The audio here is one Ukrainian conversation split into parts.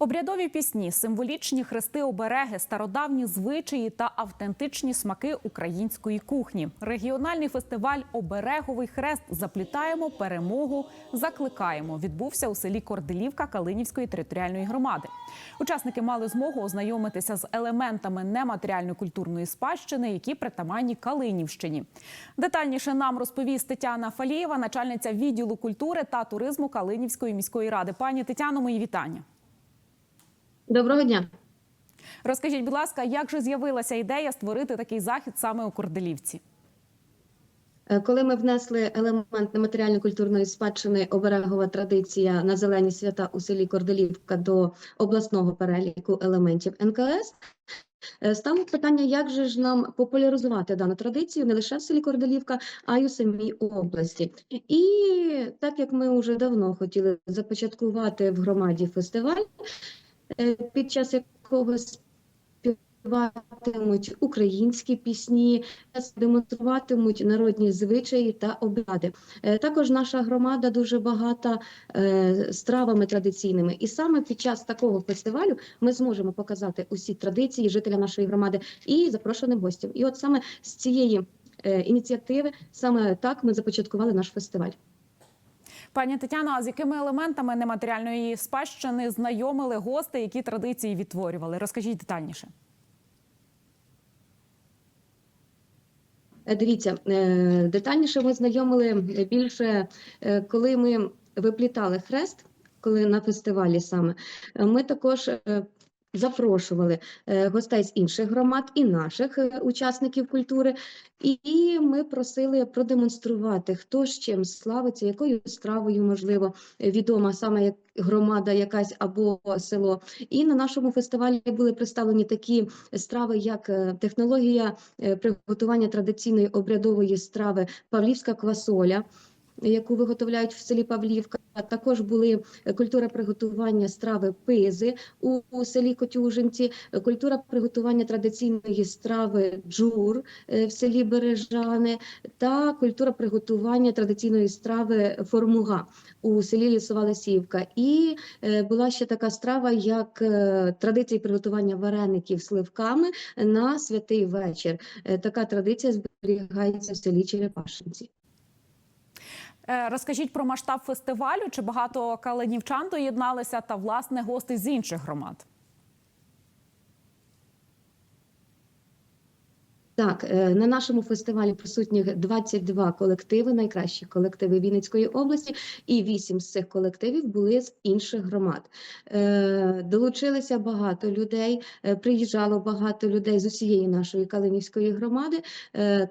Обрядові пісні, символічні хрести обереги, стародавні звичаї та автентичні смаки української кухні. Регіональний фестиваль Обереговий хрест заплітаємо перемогу, закликаємо. Відбувся у селі Корделівка Калинівської територіальної громади. Учасники мали змогу ознайомитися з елементами нематеріальної культурної спадщини, які притаманні Калинівщині. Детальніше нам розповість Тетяна Фалієва, начальниця відділу культури та туризму Калинівської міської ради. Пані Тетяно, мої вітання. Доброго дня. Розкажіть, будь ласка, як же з'явилася ідея створити такий захід саме у Корделівці? Е, Коли ми внесли елемент нематеріальної культурної спадщини оберегова традиція на зелені свята у селі Корделівка до обласного переліку елементів НКС, е, стало питання, як же ж нам популяризувати дану традицію не лише в селі Корделівка, а й у самій області. І так як ми вже давно хотіли започаткувати в громаді фестиваль, під час якого співатимуть українські пісні, демонструватимуть народні звичаї та обряди. Е, Також наша громада дуже багата е, стравами традиційними, і саме під час такого фестивалю ми зможемо показати усі традиції жителя нашої громади і запрошеним гостям. І от саме з цієї е, ініціативи, саме так ми започаткували наш фестиваль. Пані Тетяно, а з якими елементами нематеріальної спадщини знайомили гости, які традиції відтворювали? Розкажіть детальніше. Е, Дивіться, е, детальніше ми знайомили більше, е, коли ми виплітали хрест, коли на фестивалі саме, ми також запрошували е, гостей з інших громад і наших е, учасників культури, і ми просили продемонструвати, хто з чим славиться, якою стравою, можливо, відома саме як громада якась або село. І на нашому фестивалі були представлені такі страви, як е, технологія приготування традиційної обрядової страви Павлівська квасоля. Яку виготовляють в селі Павлівка, також були е, культура приготування страви пизи у, селі Котюжинці, е, культура приготування традиційної страви джур е, в селі Бережани, та культура приготування традиційної страви формуга у селі Лісова Лисівка. І була ще така страва, як традиції приготування вареників сливками на святий вечір. Така традиція зберігається в селі Черепашинці. Е, Розкажіть про масштаб фестивалю. Чи багато калинівчан доєдналися та власне гости з інших громад? Так, е, на нашому фестивалі присутніх 22 колективи, найкращі колективи Вінницької області, і 8 з цих колективів були з інших громад. Е, Долучилися багато людей, приїжджало багато людей з усієї нашої Калинівської громади.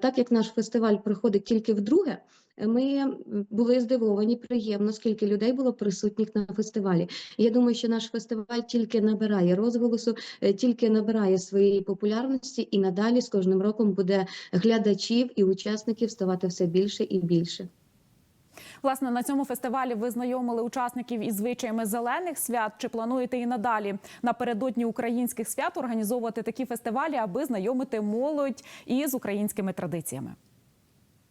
Так як наш фестиваль проходить тільки вдруге, ми були здивовані приємно, скільки людей було присутніх на фестивалі. Я думаю, що наш фестиваль тільки набирає розголосу, е, тільки набирає своєї популярності, і надалі з кожним роком буде глядачів і учасників ставати все більше і більше. Власне, на цьому фестивалі ви знайомили учасників із звичаями зелених свят. Чи плануєте і надалі напередодні українських свят організовувати такі фестивалі, аби знайомити молодь із українськими традиціями?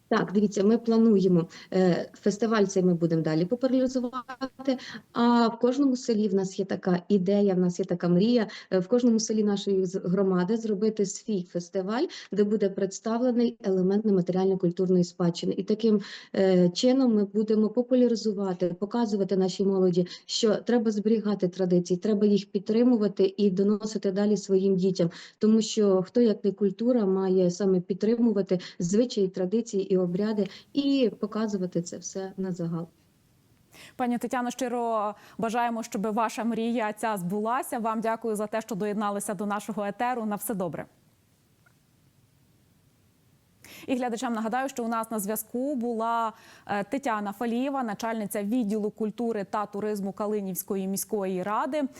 Так, дивіться, ми плануємо е, фестиваль. Цей ми будемо далі популяризувати. А в кожному селі в нас є така ідея, в нас є така мрія. е, В кожному селі нашої громади зробити свій фестиваль, де буде представлений елемент нематеріальної культурної спадщини. І таким е, чином ми будемо популяризувати, показувати нашій молоді, що треба зберігати традиції, треба їх підтримувати і доносити далі своїм дітям. Тому що хто як не культура має саме підтримувати звичаї, традиції і обряди, і показувати це все на загал. Пані Тетяно, щиро бажаємо, щоб ваша мрія ця збулася. Вам дякую за те, що доєдналися до нашого етеру. На все добре. І глядачам нагадаю, що у нас на зв'язку була е, Тетяна Фалієва, начальниця відділу культури та туризму Калинівської міської ради.